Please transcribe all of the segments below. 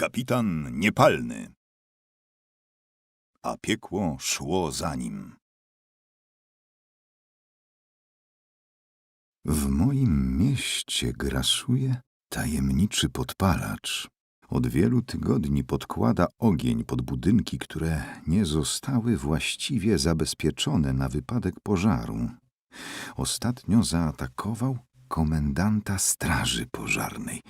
kapitan niepalny. A piekło szło za nim. W moim mieście grasuje tajemniczy podpalacz. Od wielu tygodni podkłada ogień pod budynki, które nie zostały właściwie zabezpieczone na wypadek pożaru. Ostatnio zaatakował komendanta straży pożarnej.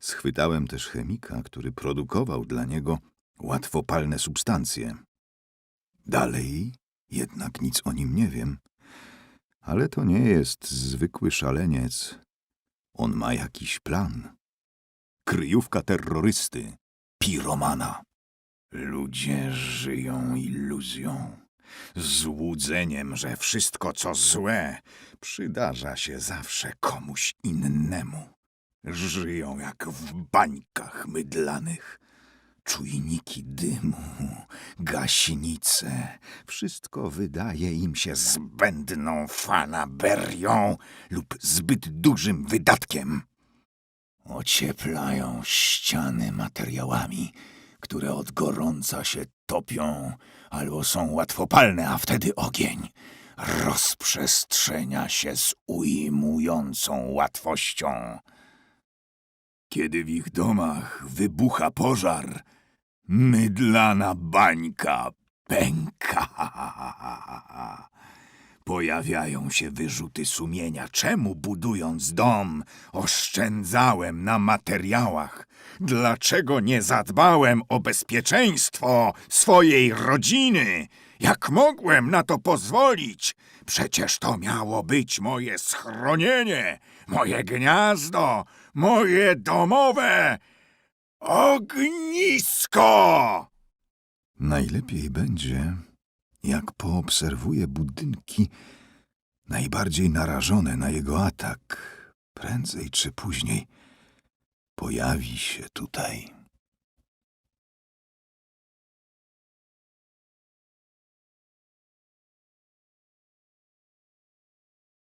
Schwytałem też chemika, który produkował dla niego łatwopalne substancje. Dalej jednak nic o nim nie wiem. Ale to nie jest zwykły szaleniec. On ma jakiś plan. Kryjówka terrorysty, piromana. Ludzie żyją iluzją, złudzeniem, że wszystko co złe przydarza się zawsze komuś innemu. Żyją jak w bańkach mydlanych. Czujniki dymu, gaśnice, wszystko wydaje im się zbędną fanaberią lub zbyt dużym wydatkiem. Ocieplają ściany materiałami, które od gorąca się topią albo są łatwopalne, a wtedy ogień rozprzestrzenia się z ujmującą łatwością. Kiedy w ich domach wybucha pożar, mydlana bańka pęka. Pojawiają się wyrzuty sumienia. Czemu budując dom oszczędzałem na materiałach? Dlaczego nie zadbałem o bezpieczeństwo swojej rodziny? Jak mogłem na to pozwolić? Przecież to miało być moje schronienie, moje gniazdo, moje domowe ognisko! Najlepiej będzie, jak poobserwuję budynki najbardziej narażone na jego atak. Prędzej czy później pojawi się tutaj.